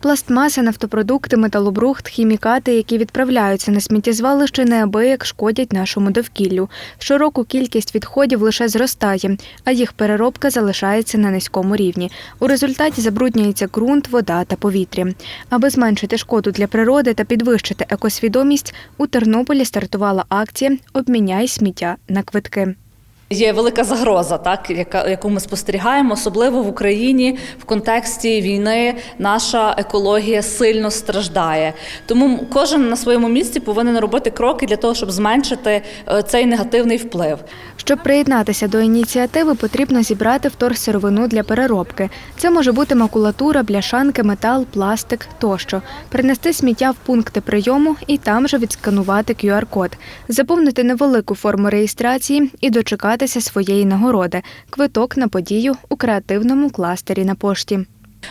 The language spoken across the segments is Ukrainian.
Пластмаса, нафтопродукти, металобрухт, хімікати, які відправляються на сміттєзвалище, неабияк шкодять нашому довкіллю. Щороку кількість відходів лише зростає, а їх переробка залишається на низькому рівні. У результаті забруднюється ґрунт, вода та повітря. Аби зменшити шкоду для природи та підвищити екосвідомість, у Тернополі стартувала акція Обміняй сміття на квитки. Є велика загроза, так яка яку ми спостерігаємо, особливо в Україні в контексті війни. Наша екологія сильно страждає. Тому кожен на своєму місці повинен робити кроки для того, щоб зменшити е, цей негативний вплив. Щоб приєднатися до ініціативи, потрібно зібрати вторсировину для переробки. Це може бути макулатура, бляшанки, метал, пластик тощо. Принести сміття в пункти прийому і там же відсканувати QR-код, заповнити невелику форму реєстрації і дочекатися своєї нагороди квиток на подію у креативному кластері на пошті.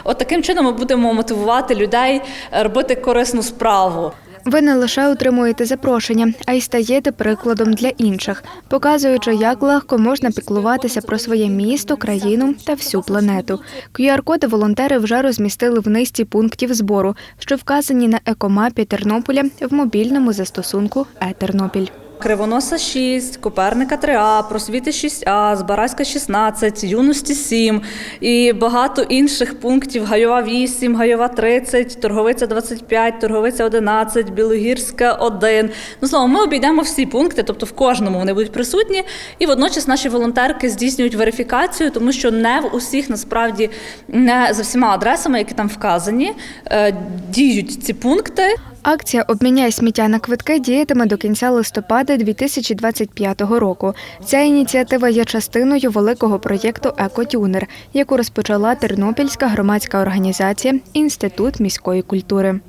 От таким чином ми будемо мотивувати людей робити корисну справу. Ви не лише отримуєте запрошення, а й стаєте прикладом для інших, показуючи, як легко можна піклуватися про своє місто, країну та всю планету. QR-коди волонтери вже розмістили в низці пунктів збору, що вказані на екомапі Тернополя в мобільному застосунку «Е-Тернопіль». Кривоноса 6, Коперника 3А, Просвіти 6А, Збаразька 16, Юності 7 і багато інших пунктів. Гайова 8, Гайова 30, Торговиця 25, Торговиця 11, Білогірська 1. Ну, словом, ми обійдемо всі пункти, тобто в кожному вони будуть присутні. І водночас наші волонтерки здійснюють верифікацію, тому що не в усіх насправді не за всіма адресами, які там вказані, е, діють ці пункти. Акція Обміняй сміття на квитки діятиме до кінця листопада 2025 року. Ця ініціатива є частиною великого проєкту Екотюнер, яку розпочала Тернопільська громадська організація Інститут міської культури.